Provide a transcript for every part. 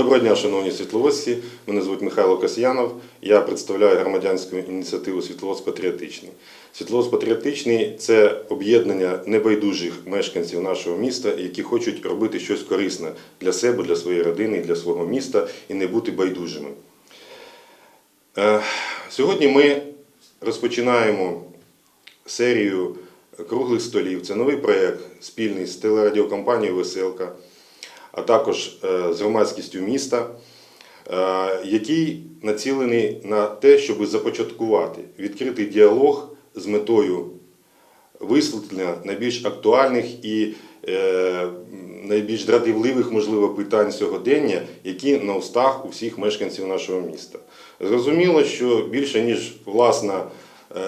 Доброго дня, шановні світловодці. Мене звуть Михайло Касьянов. Я представляю громадянську ініціативу Світловодськ Патріотичний. Світловодськ Патріотичний це об'єднання небайдужих мешканців нашого міста, які хочуть робити щось корисне для себе, для своєї родини, для свого міста і не бути байдужими. Е, Сьогодні ми розпочинаємо серію круглих столів. Це новий проєкт спільний з телерадіокомпанією Веселка, а також е, з громадськістю міста, е, який націлений на те, щоб започаткувати відкритий діалог з метою висвітлення найбільш актуальних і е, найбільш дратівливих, можливо, питань сьогодення, які на устах у всіх мешканців нашого міста. Зрозуміло, що більше ніж власна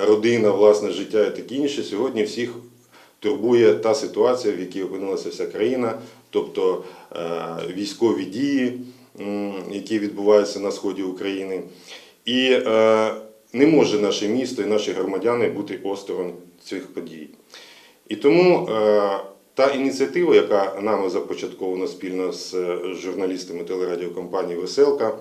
родина, власне життя і таке інше, сьогодні всіх турбує та ситуація, в якій опинилася вся країна, тобто е, військові дії, які відбуваються на сході України. І е, не може наше місто і наші громадяни бути осторонь цих подій. І тому е, та ініціатива, яка нами започаткована спільно з журналістами телерадіокомпанії Веселка,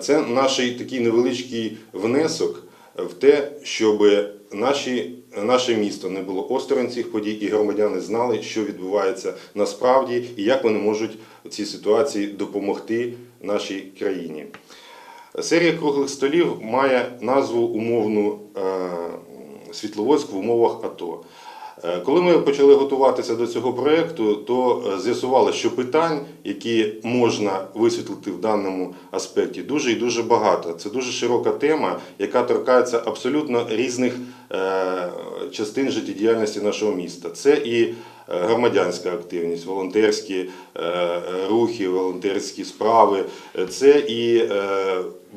це наш такий невеличкий внесок в те, щоб наші, наше місто не було осторонь цих подій, і громадяни знали, що відбувається насправді і як вони можуть в цій ситуації допомогти нашій країні. Серія круглих столів має назву умовну е, Світловодськ в умовах АТО. Е, Коли ми почали готуватися до цього проєкту, то е, з'ясували, що питань, які можна висвітлити в даному аспекті, дуже і дуже багато. Це дуже широка тема, яка торкається абсолютно різних е, частин життєдіяльності нашого міста. Це і громадянська активність, волонтерські рухи, волонтерські справи, це і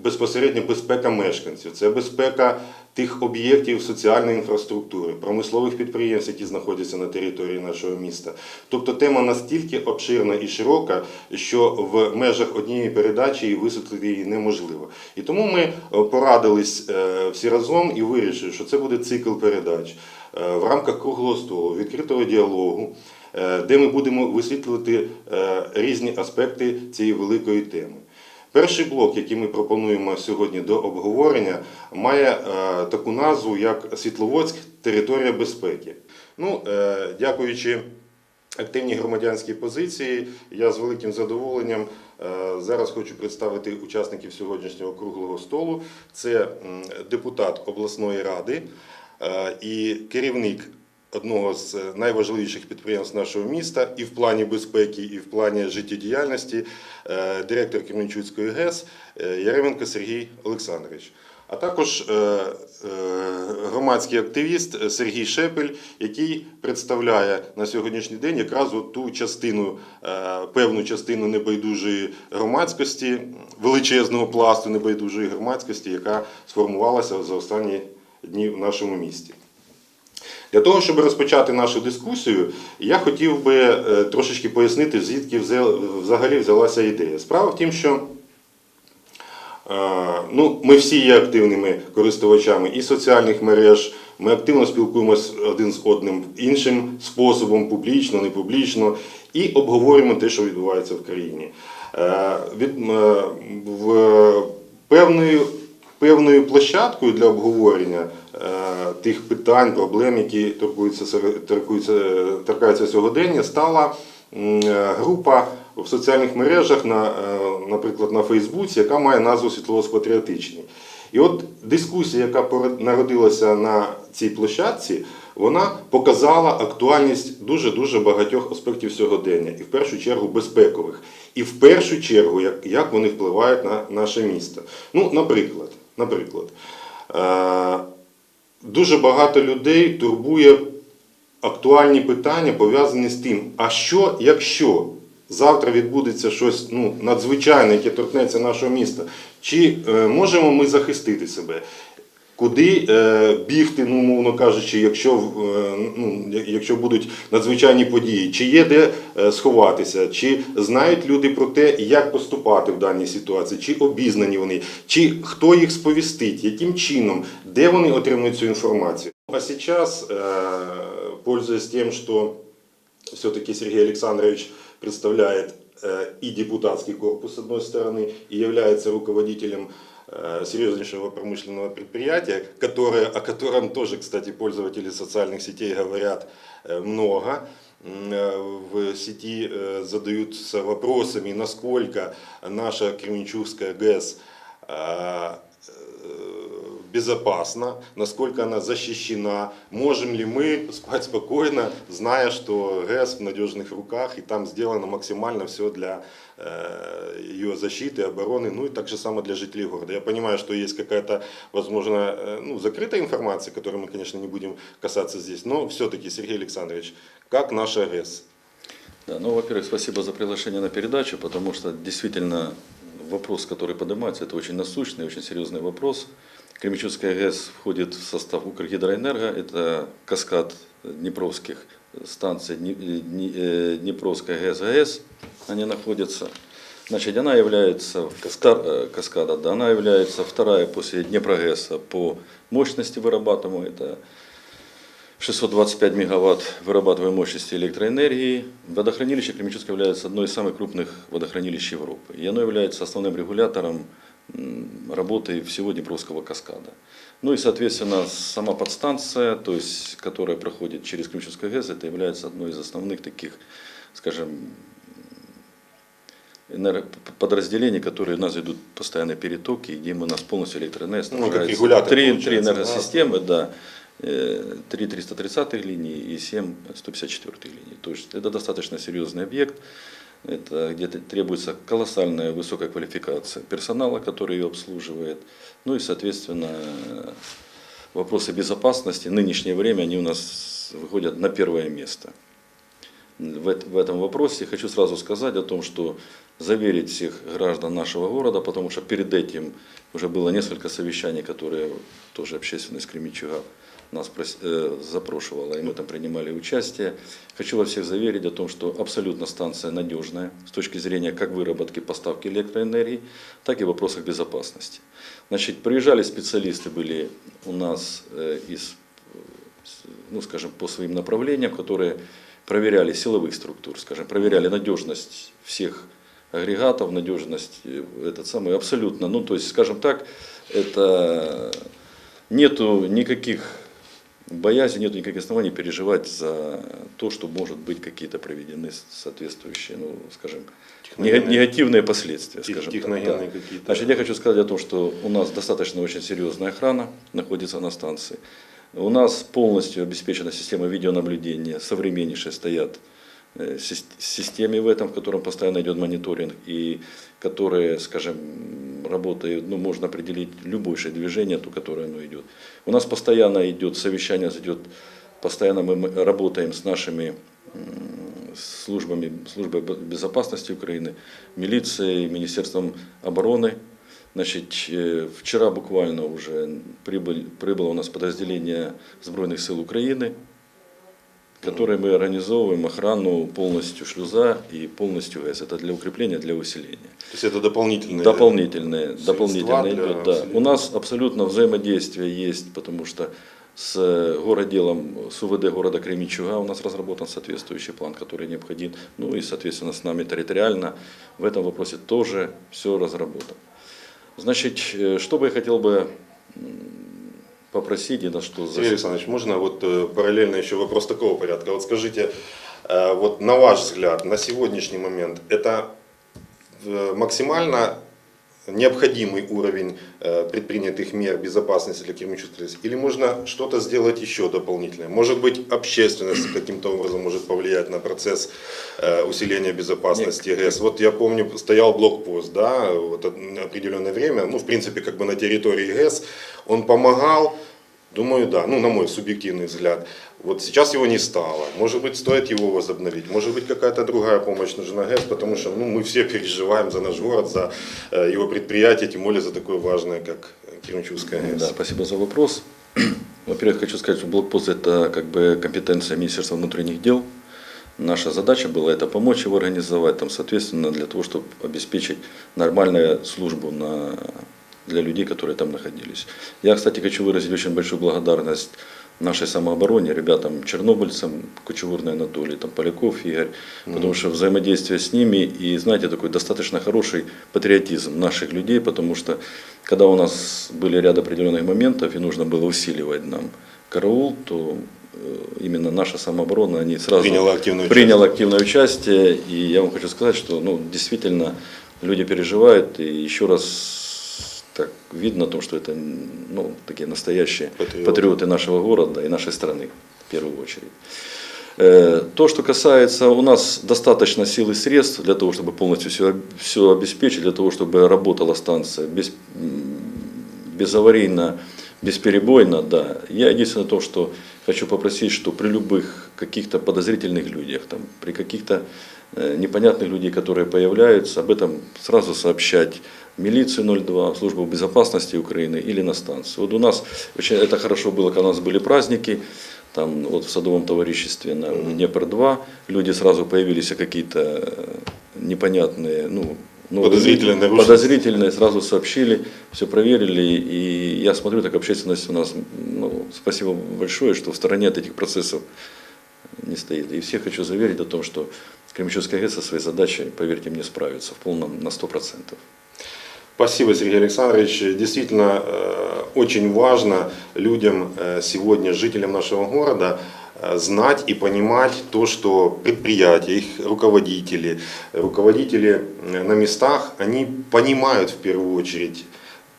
безпосередньо безпека мешканців, це безпека тих об'єктів соціальної інфраструктури, промислових підприємств, які знаходяться на території нашого міста. Тобто тема настільки обширна і широка, що в межах однієї передачі її висвітлити її неможливо. І тому ми е, порадились е, всі разом і вирішили, що це буде цикл передач е, в рамках круглого столу, відкритого діалогу, де ми будемо висвітлювати різні аспекти цієї великої теми. Перший блок, який ми пропонуємо сьогодні до обговорення, має е, таку назву, як Світловодськ територія безпеки. Ну, е, дякуючи активній громадянській позиції, я з великим задоволенням е, зараз хочу представити учасників сьогоднішнього круглого столу. Це депутат обласної ради і керівник одного з найважливіших підприємств нашого міста і в плані безпеки, і в плані життєдіяльності, е, директор Кременчуцької ГЕС е, Яременко Сергій Олександрович. А також е, громадський активіст Сергій Шепель, який представляє на сьогоднішній день якраз ту частину, певну частину небайдужої громадськості, величезного пласту небайдужої громадськості, яка сформувалася за останні дні в нашому місті. Для того, щоб розпочати нашу дискусію, я хотів би е, трошечки пояснити, звідки взагалі взялася ідея. Справа в тім, що е, ну, ми всі є активними користувачами і соціальних мереж, ми активно спілкуємося один з одним іншим способом, публічно, не публічно, і обговорюємо те, що відбувається в країні. Е, Від, в певною певною площадкою для обговорення е, тих питань, проблем, які торкуються, торкуються, е, торкаються сьогодення, стала е, група в соціальних мережах, на, наприклад, на Фейсбуці, яка має назву Світловодськ Патріотичний. І от дискусія, яка народилася на цій площадці, вона показала актуальність дуже-дуже багатьох аспектів сьогодення, і в першу чергу безпекових. І в першу чергу, як, як вони впливають на наше місто. Ну, наприклад, наприклад, е, дуже багато людей турбує актуальні питання, пов'язані з тим, а що, якщо завтра відбудеться щось ну, надзвичайне, яке торкнеться нашого міста, чи е, можемо ми захистити себе? Куди е, бігти, ну, мовно кажучи, якщо, в- е, ну, я- якщо будуть надзвичайні події, чи є де е, сховатися, чи знають люди про те, як поступати в даній ситуації, чи обізнані вони, чи хто їх сповістить, яким чином, де вони отримують цю інформацію. А сейчас, э, пользуясь тем, что все-таки Сергей Александрович представляет э, и депутатский корпус, с одной стороны, и является руководителем э, Серьезнейшего промышленного предприятия, которое, о котором тоже, кстати, пользователи социальных сетей говорят э, много. Э, В сети э, задаются вопросами, насколько наша Кременчугская ГЭС э, э, безопасна, насколько она защищена, можем ли мы спать спокойно, зная, что ГЭС в надежных руках и там сделано максимально все для э, ее защиты, обороны, ну и так же само для жителей города. Я понимаю, что есть какая-то, возможно, э, ну, закрытая информация, которой мы, конечно, не будем касаться здесь, но все-таки, Сергей Александрович, как наша ГЭС? Да, ну, во-первых, спасибо за приглашение на передачу, потому что действительно вопрос, который поднимается, это очень насущный, очень серьезный вопрос. Кременчугская ГЭС входит в состав Укргидроэнерго, это каскад днепровских станций Дни- э, Днепровская ГЭС ГАЭС, они находятся. Значит, она является, втор- э, каскада, да, она является вторая после Днепрогэса по мощности вырабатываемой, это 625 мегаватт вырабатываемой мощности электроэнергии. Водохранилище Кременчугское является одной из самых крупных водохранилищ Европы. И оно является основным регулятором работы всего Днепровского каскада. Ну и, соответственно, сама подстанция, то есть, которая проходит через Кременчугскую ГЭС, это является одной из основных таких, скажем, подразделений, которые у нас идут постоянные перетоки, где мы у нас полностью электроэнергия Ну, снабжается. регулятор, три, три да. энергосистемы, да. Э, Три 330 линии и 7 154 линии. То есть это достаточно серьезный объект. Это где-то требуется колоссальная высокая квалификация персонала, который ее обслуживает. Ну и, соответственно, вопросы безопасности в нынешнее время они у нас выходят на первое место в, эт- в этом вопросе хочу сразу сказать о том, что заверить всех граждан нашего города, потому что перед этим уже было несколько совещаний, которые тоже общественность Кременчуга нас э, запрошивала, и мы там принимали участие. Хочу вас всех заверить о том, что абсолютно станция надежная с точки зрения как выработки поставки электроэнергии, так и в вопросах безопасности. Значит, приезжали специалисты были у нас э, из ну, скажем, по своим направлениям, которые проверяли силовых структур, скажем, проверяли надежность всех агрегатов, надежность э, этот самый абсолютно, ну то есть, скажем так, это нету никаких боязни, нету никаких оснований переживать за то, что может быть какие-то проведены соответствующие, ну, скажем, негативные последствия, Тех- скажем так. да. Значит, я хочу сказать о том, что у нас достаточно очень серьезная охрана находится на станции. У нас полностью обеспечена система видеонаблюдения, современнейшие стоят системе в этом, в котором постоянно идет мониторинг и которые, скажем, работают, ну, можно определить любое движение, то, которое оно идет. У нас постоянно идет совещание, идет, постоянно мы работаем с нашими службами, службой безопасности Украины, милицией, Министерством обороны. Значит, э, вчера буквально уже прибыль, прибыло у нас подразделение Збройных сил Украины, которые мы организовываем охрану полностью шлюза и полностью ГЭС. Это для укрепления, для усиления. То есть это дополнительные Дополнительные, дополнительные идет, да. У нас абсолютно взаимодействие есть, потому что с э, городелом, с УВД города Кременчуга у нас разработан соответствующий план, который необходим. Ну и, соответственно, с нами территориально в этом вопросе тоже все разработано. Значит, э, что бы я хотел бы попросить на что Сергей Александрович, можно вот э, параллельно еще вопрос такого порядка? Вот скажите, э, вот на ваш взгляд, на сегодняшний момент, это э, максимально необходимый уровень э, предпринятых мер безопасности для Кременчугской? Или можно что-то сделать еще дополнительное? Может быть, общественность каким-то образом может повлиять на процесс э, усиления безопасности ГЭС? Вот я помню, стоял блокпост, да, вот определенное время, ну, в принципе, как бы на территории ГЭС, он помогал, Думаю, да. Ну, на мой субъективный взгляд. Вот сейчас его не стало. Может быть, стоит его возобновить. Может быть, какая-то другая помощь нужна ГЭС, потому что ну, мы все переживаем за наш город, за э, его предприятие, тем более за такое важное, как Кременчугская ГЭС. Да, спасибо за вопрос. Во-первых, хочу сказать, что блокпост это как бы компетенция Министерства внутренних дел. Наша задача была это помочь его организовать, там, соответственно, для того, чтобы обеспечить нормальную службу на, для людей, которые там находились. Я, кстати, хочу выразить очень большую благодарность нашей самообороне, ребятам, чернобыльцам, Кучевурный Анатолий, там, Поляков Игорь, потому что взаимодействие с ними и, знаете, такой достаточно хороший патриотизм наших людей, потому что когда у нас были ряд определенных моментов и нужно было усиливать нам караул, то э, именно наша самооборона, они сразу Приняла активное приняла активное участие. И я вам хочу сказать, что ну, действительно люди переживают. И еще раз так видно то, что это ну, такие настоящие Патриоты. патриоты нашего города и нашей страны в первую очередь. Э, То, что касается, у нас достаточно сил и средств для того, чтобы полностью все, все обеспечить, для того, чтобы работала станция без, безаварийно, бесперебойно, да. Я единственное то, что хочу попросить, что при любых каких-то подозрительных людях, там, при каких-то э, непонятных людей, которые появляются, об этом сразу сообщать милицию 02, в службу безопасности Украины или на станцию. Вот у нас очень это хорошо было, когда у нас были праздники, там вот в садовом товариществе на Днепр-2 люди сразу появились какие-то э, непонятные, ну, ну, Подозрительные подозрительные, сразу сообщили, все проверили, и я смотрю, так общественность у нас, ну, спасибо большое, что в стороне от этих процессов не стоит. И всех хочу заверить о том, что Кременчугская ГЭС со своей задачей, поверьте мне, справится в полном на 100%. Спасибо, Сергей Александрович. Действительно, э, очень важно людям э, сегодня, жителям нашего города, э, знать и понимать то, что предприятия, их руководители, руководители на местах, они понимают в первую очередь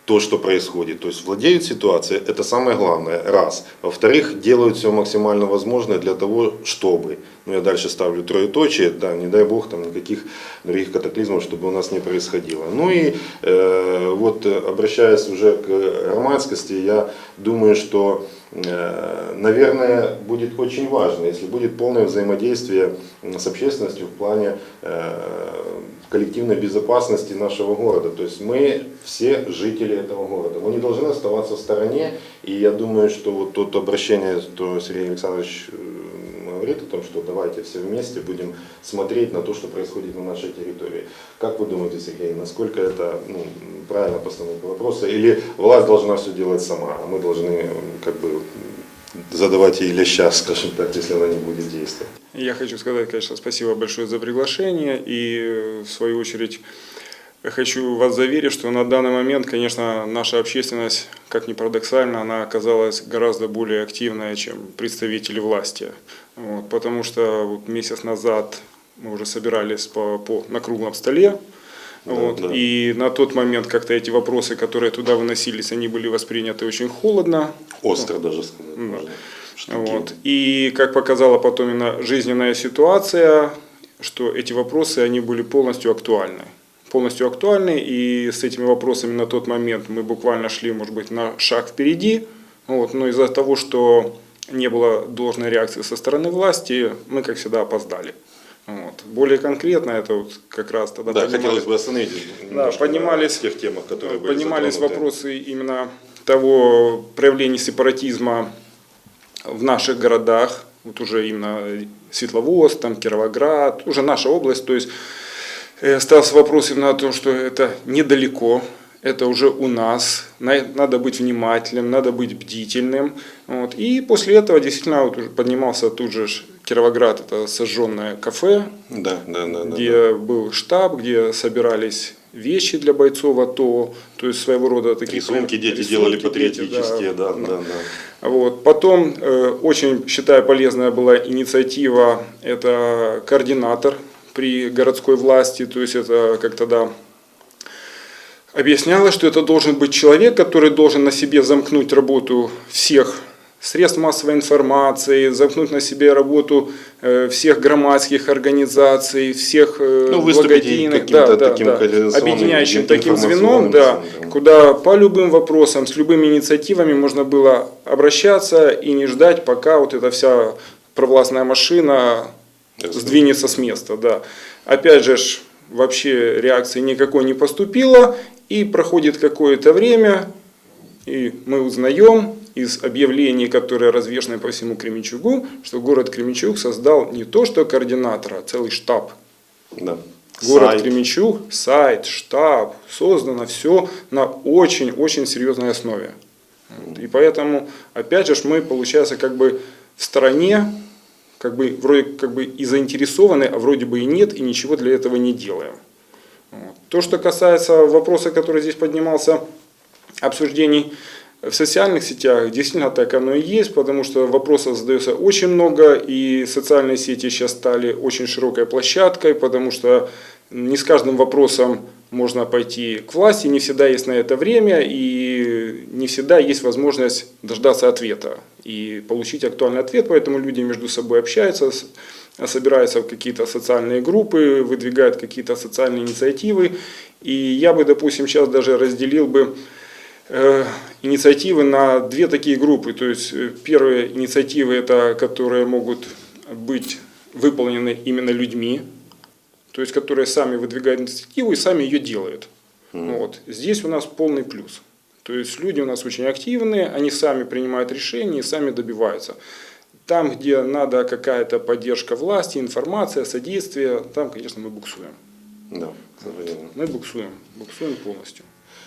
то, что происходит. То есть владеют ситуацией, это самое главное, раз. Во-вторых, делают все максимально возможное для того, чтобы, ну я дальше ставлю троеточие, да, не дай бог там никаких других катаклизмов, чтобы у нас не происходило. Ну и э, вот э, обращаясь уже к громадскости, я думаю, что наверное, будет очень важно, если будет полное взаимодействие с общественностью в плане э, коллективной безопасности нашего города. То есть мы все жители этого города. Мы не должны оставаться в стороне. И я думаю, что вот то обращение, что Сергей Александрович э, говорит о том, что давайте все вместе будем смотреть на то, что происходит на нашей территории. Как вы думаете, Сергей, насколько это ну, правильно постановка вопроса? Или власть должна все делать сама, а мы должны как бы задавать ей леща, скажем так, если она не будет действовать? Я хочу сказать, конечно, спасибо большое за приглашение и, в свою очередь, хочу вас заверить, что на данный момент, конечно, наша общественность, как ни парадоксально, она оказалась гораздо более активная, чем представители власти. Вот, потому что вот месяц назад мы уже собирались по, по, на круглом столе, вот, да. и на тот момент как-то эти вопросы, которые туда выносились, они были восприняты очень холодно. Остро даже сказать Да. можно. Вот. И как показала потом именно жизненная ситуация, что эти вопросы, они были полностью актуальны. Полностью актуальны, и с этими вопросами на тот момент мы буквально шли, может быть, на шаг впереди. Вот. Но из-за того, что не было должной реакции со стороны власти, мы, как всегда, опоздали. Вот. Более конкретно, это вот как раз тогда Да, хотелось бы остановить немножко поднимались- тех темах, которые были поднимались затронуты. вопросы именно того проявления сепаратизма в наших городах, вот уже именно Светловодск, там, Кировоград, уже наша область, то есть ставился вопрос именно о том, что это недалеко, это уже у нас, на- надо быть внимательным, надо быть бдительным. Вот. И после этого действительно вот уже поднимался тут же Кировоград, это сожженное кафе, Да, да, да, да. где был штаб, где собирались вещи для бойцов АТО, то есть своего рода такие Рисунки дети рисунки делали дети, патриотические, да, да, да. Вот. Потом э, очень, считаю, полезная была инициатива, это координатор при городской власти, то есть это как тогда объяснялось, что это должен быть человек, который должен на себе замкнуть работу всех средств массовой информации, замкнуть на себе работу э, всех громадских организаций, всех э, Ну, выступить благодійних, каким-то таким координационным, объединяющим таким звеном, да, центром. куда по любым вопросам, с любыми инициативами можно было обращаться и не ждать, пока вот эта вся провластная машина сдвинется с места. Да. Опять же, вообще реакции никакой не поступило, и проходит какое-то время, и мы узнаем из объявлений, которые развешаны по всему Кременчугу, что город Кременчуг создал не то что координатора, а целый штаб. да. Город Сайт. Кременчуг, сайт, штаб, создано все на очень-очень серьезной основе. И поэтому, опять же, мы, получается, как бы в стороне, как бы вроде как бы и заинтересованы, а вроде бы и нет, и ничего для этого не делаем. То, что касается вопроса, который здесь поднимался, обсуждений в социальных сетях, действительно так оно и есть, потому что вопросов задается очень много, и социальные сети сейчас стали очень широкой площадкой, потому что не с каждым вопросом можно пойти к власти, не всегда есть на это время, и не всегда есть возможность дождаться ответа и получить актуальный ответ, поэтому люди между собой общаются, собираются в какие-то социальные группы, выдвигают какие-то социальные инициативы. И я бы, допустим, сейчас даже разделил бы э, инициативы на две такие группы. То есть э, первые инициативы это которые могут быть выполнены именно людьми, то есть которые сами выдвигают инициативу и сами ее делают. Вот. Здесь у нас полный плюс. То есть люди у нас очень активные, они сами принимают решения и сами добиваются. Там, где надо какая-то поддержка власти, информация, содействие, там, конечно, мы буксуем. Да, к сожалению. Мы буксуем, буксуем полностью.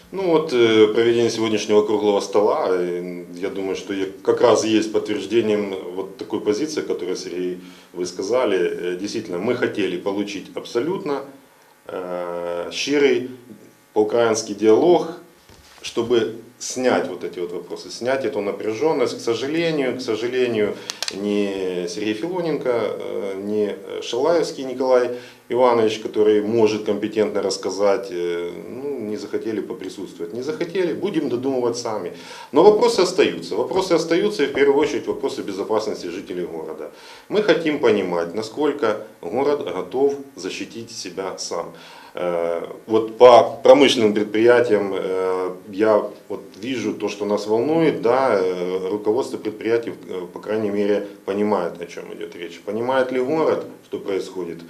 Ну вот э, проведение сегодняшнего круглого стола, э, я думаю, что как раз есть подтверждением вот такой позиции, которую, Сергей, вы сказали. Э, Действительно, мы хотели получить абсолютно э, щирый по-украинский диалог, чтобы снять вот эти вот вопросы, снять эту напряженность. К сожалению, к сожалению, ни Сергей Филоненко, э, ни Шалаевский Николай Иванович, который может компетентно рассказать, э, ну, не захотели поприсутствовать. Не захотели, будем додумывать сами. Но вопросы остаются. Вопросы остаются, и в первую очередь вопросы безопасности жителей города. Мы хотим понимать, насколько город готов защитить себя сам. Э, Вот по промышленным предприятиям э, я вот вижу то, что нас волнует, да, э, руководство предприятий, по крайней мере, понимает, о чем идет речь. Понимает ли город, что происходит?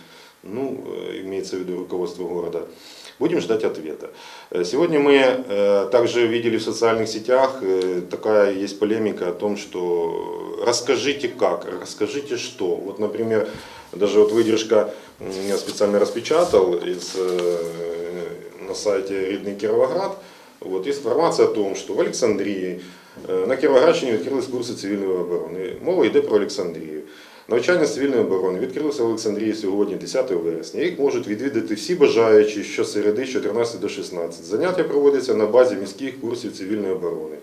Ну, имеется в виду руководство города. Будем ждать ответа. Э, Сегодня мы э, также видели в социальных сетях, э, такая есть полемика о том, что расскажите как, расскажите что. Вот, например, даже вот выдержка м, я специально распечатал из, э, на сайте Рідний Кіровоград. Вот, есть информация о том, що в Олександрії е, на Кіровоградщині відкрились курси цивільної оборони. Мова йде про Олександрію. Навчання цивільної оборони відкрилося в Олександрії сьогодні, 10 вересня. Їх можуть відвідати всі бажаючі щосереди з 14 до 16. Заняття проводяться на базі міських курсів цивільної оборони.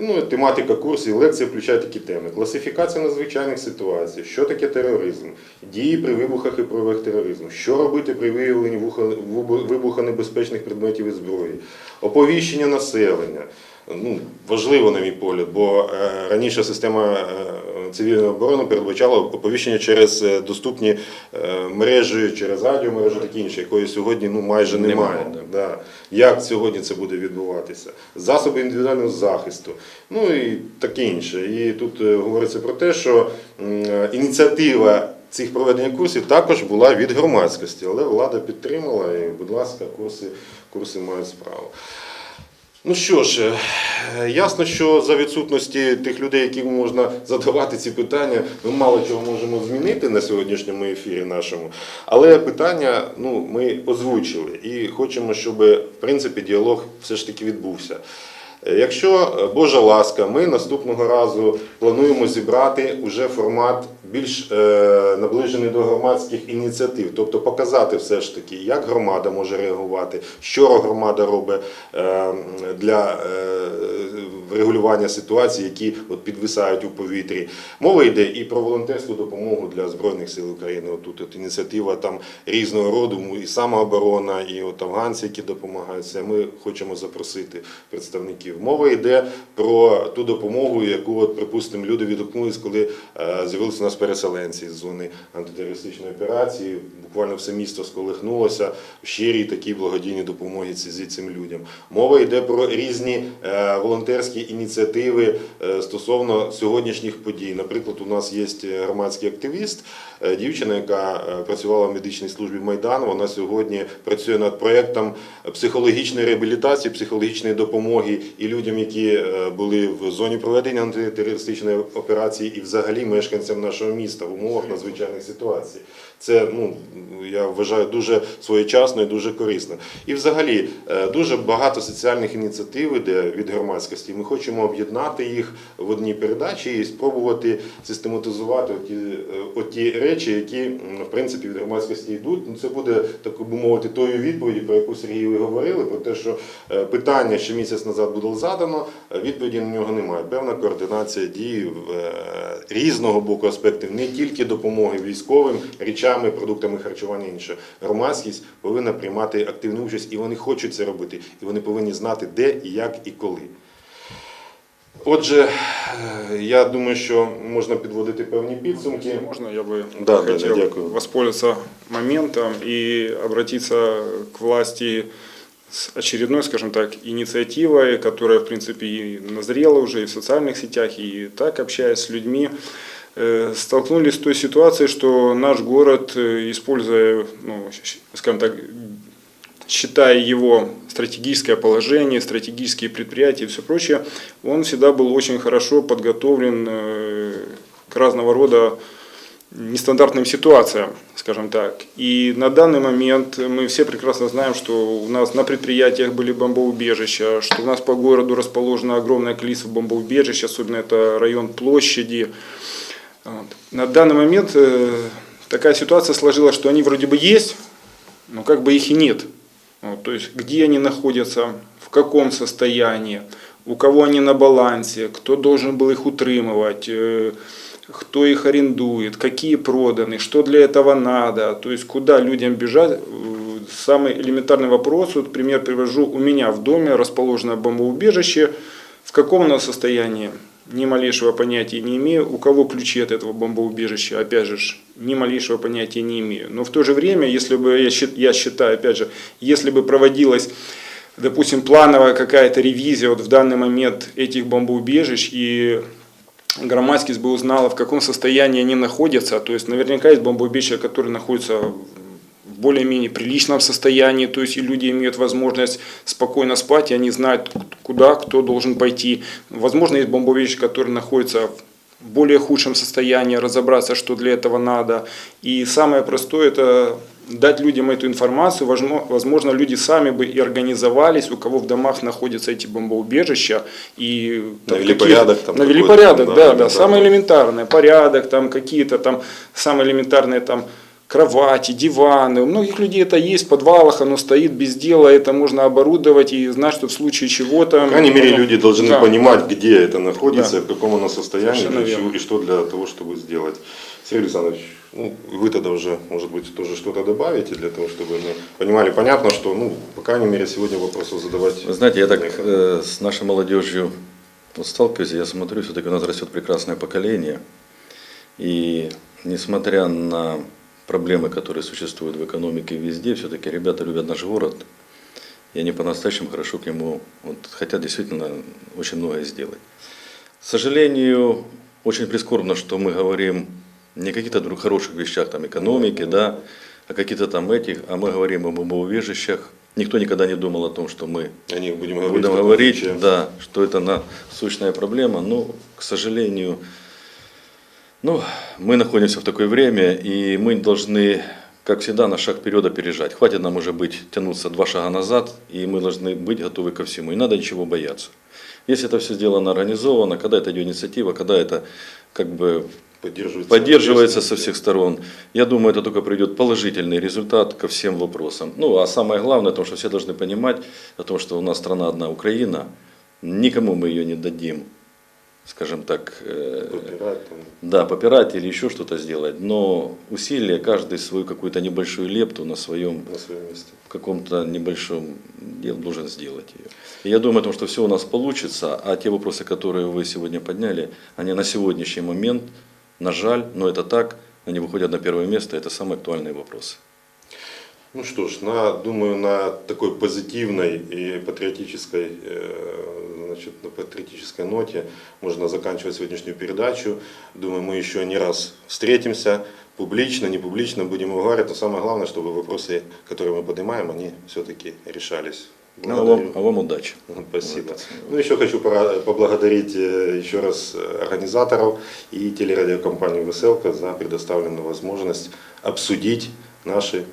Ну, тематика курсів лекції включає такі теми: класифікація надзвичайних ситуацій, що таке тероризм, дії при вибухах і проявах тероризму, що робити при виявленні вуха- вибу- вибухонебезпечних предметів і зброї, оповіщення населення. Ну, важливо, на мій погляд, бо е, раніше система е, цивільної оборони передбачала оповіщення через е, доступні мережі, через радіомережі, такі інше, якої сьогодні ну, майже немає. Немає, да. Як сьогодні це буде відбуватися? Засоби індивідуального захисту, ну і таке інше. І тут говориться про те, що ініціатива цих проведення курсів також була від громадськості, але влада підтримала і, будь ласка, курси, курси мають справу. Ну що ж, е, ясно, що за відсутності тих людей, яким можна задавати ці питання, ми мало чого можемо змінити на сьогоднішньому ефірі нашому. Але питання ну, ми озвучили і хочемо, щоб в принципі діалог все ж таки відбувся. Якщо е, Божа ласка, ми наступного разу плануємо зібрати уже формат більш е, наближений до громадських ініціатив, тобто показати все ж таки, як громада може реагувати, що громада робить е, для е, регулювання ситуацій, які от підвисають у повітрі. Мова йде і про волонтерську допомогу для Збройних сил України. От тут от ініціатива там різного роду, і самооборона, і от афганці, які допомагають. Це ми хочемо запросити представників. Мова йде про ту допомогу, яку, от, припустимо, люди відгукнулись, коли е, з'явилися у нас переселенці з зони антитерористичної операції. Буквально все місто сколихнулося в щирій такій благодійній ці- цим людям. Мова йде про різні е, волонтерські ініціативи е, стосовно сьогоднішніх подій. Наприклад, у нас є громадський активіст, е, дівчина, яка е, працювала в медичній службі Майдан. Вона сьогодні працює над проєктом психологічної реабілітації, психологічної допомоги і людям, які е, були в зоні проведення антитерористичної операції, і взагалі мешканцям нашого міста в умовах надзвичайних ситуацій. Це ну я вважаю дуже своєчасно і дуже корисно. І взагалі е, дуже багато соціальних ініціатив іде від громадськості. Ми хочемо об'єднати їх в одній передачі і спробувати систематизувати оті, е, оті речі, які в принципі від громадськості йдуть. Ну, це буде так би мовити тою відповіді, про яку Сергій ви говорили, про те, що е, питання, що місяць назад було задано, е, відповіді на нього немає. Певна координація дій е, різного боку аспектів, не тільки допомоги військовим, речами, продуктами харчування інше. Громадськість повинна приймати активну участь, і вони хочуть це робити, і вони повинні знати, де і як і коли. Отже, е, я думаю, що можна підводити певні підсумки. Можно я бы Да, да, хотел да, дякую. воспользоваться моментом и обратиться к власти с очередной, скажем так, инициативой, которая, в принципе, и назрела уже и в социальных сетях, и так общаясь с людьми, э, столкнулись с той ситуацией, что наш город, э, используя, ну, щ- скажем так, считая его стратегическое положение, стратегические предприятия и все прочее, он всегда был очень хорошо подготовлен э, к разного рода нестандартным ситуациям, скажем так. И на данный момент мы все прекрасно знаем, что у нас на предприятиях были бомбоубежища, что у нас по городу расположено огромное количество бомбоубежищ, особенно это район площади. На данный момент э, такая ситуация сложилась, что они вроде бы есть, но как бы их и нет. Вот, то есть где они находятся, в каком состоянии, у кого они на балансе, кто должен был их утримывать, э, кто их арендует, какие проданы, что для этого надо, то есть куда людям бежать. Самый элементарный вопрос, вот пример привожу, у меня. В доме расположено бомбоубежище, в каком оно состоянии, ни малейшего понятия не имею. У кого ключи от этого бомбоубежища, опять же, ни малейшего понятия не имею. Но в то же время, если бы, я счит- я считаю, опять же, если бы проводилась, допустим, плановая какая-то ревизия вот в данный момент этих бомбоубежищ и Громадскис бы узнала, в каком состоянии они находятся. То есть наверняка есть бомбоубежища, которые находятся более-менее приличном состоянии, то есть и люди имеют возможность спокойно спать, и они знают, куда кто должен пойти. Возможно, есть бомбоубежища, которые находятся в более худшем состоянии, разобраться, что для этого надо. И самое простое – это дать людям эту информацию. Возможно, люди сами бы и организовались, у кого в домах находятся эти бомбоубежища. И там Навели какие- порядок там Навели порядок, да, да, да, самое элементарное. Порядок, там какие-то там самые элементарные там кровати, диваны. У многих людей это есть, в подвалах оно стоит без дела, это можно оборудовать и знать, что в случае чего-то... По крайней мере, люди должны Да, понимать, где это находится, Да. в каком оно состоянии Совершенно для чего- и что для того, чтобы сделать. Сергей Александрович, ну, вы тогда уже, может быть, тоже что-то добавите для того, чтобы мы понимали. Понятно, что, ну, по крайней мере, сегодня вопросов задавать. Вы знаете, я так э, с нашей молодежью вот сталкиваюсь, я смотрю, все-таки у нас растет прекрасное поколение. И несмотря на проблемы, которые существуют в экономике везде, все-таки ребята любят наш город. И они по-настоящему хорошо к нему вот, хотят действительно очень многое сделать. К сожалению, очень прискорбно, что мы говорим не о каких-то хороших вещах там, экономики, да, о каких-то там этих, а мы говорим о бомбоубежищах. Никто никогда не думал о том, что мы О них будем говорить. будем говорить, да, что это насущная проблема, но, к сожалению, ну, мы находимся в такое время, и мы должны, как всегда, на шаг вперед опережать. Хватит нам уже быть, тянуться два шага назад, и мы должны быть готовы ко всему. И надо ничего бояться. Если это все сделано организованно, когда это идет инициатива, когда это как бы Поддерживается, поддерживается со всех сторон. Я думаю, это только придет положительный результат ко всем вопросам. Ну, а самое главное, то, что все должны понимать, о том, что у нас страна одна, Украина, никому мы ее не дадим, скажем так, э, Попирать да, попирать или еще что-то сделать, но усилия, каждый свою какую-то небольшую лепту на своем на своем месте. каком-то небольшом деле должен сделать ее. И я думаю, о том, что все у нас получится, а те вопросы, которые вы сегодня подняли, они на сегодняшний момент, на жаль, но это так, они выходят на первое место, это самые актуальные вопросы. Ну что ж, на, думаю, на такой позитивной и патриотической, э, значит, на патриотической ноте можно заканчивать сегодняшнюю передачу. Думаю, мы еще не раз встретимся, публично, не публично будем говорить, но самое главное, чтобы вопросы, которые мы поднимаем, они все-таки решались. Ну, а, вам, а вам удачи. Спасибо. Вот. Ну, еще хочу поблагодарить э, еще раз э, организаторов и телерадиокомпанию «Веселка» за предоставленную возможность обсудить наши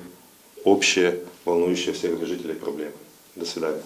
общие, волнующие всех жителей проблемы. До свидания.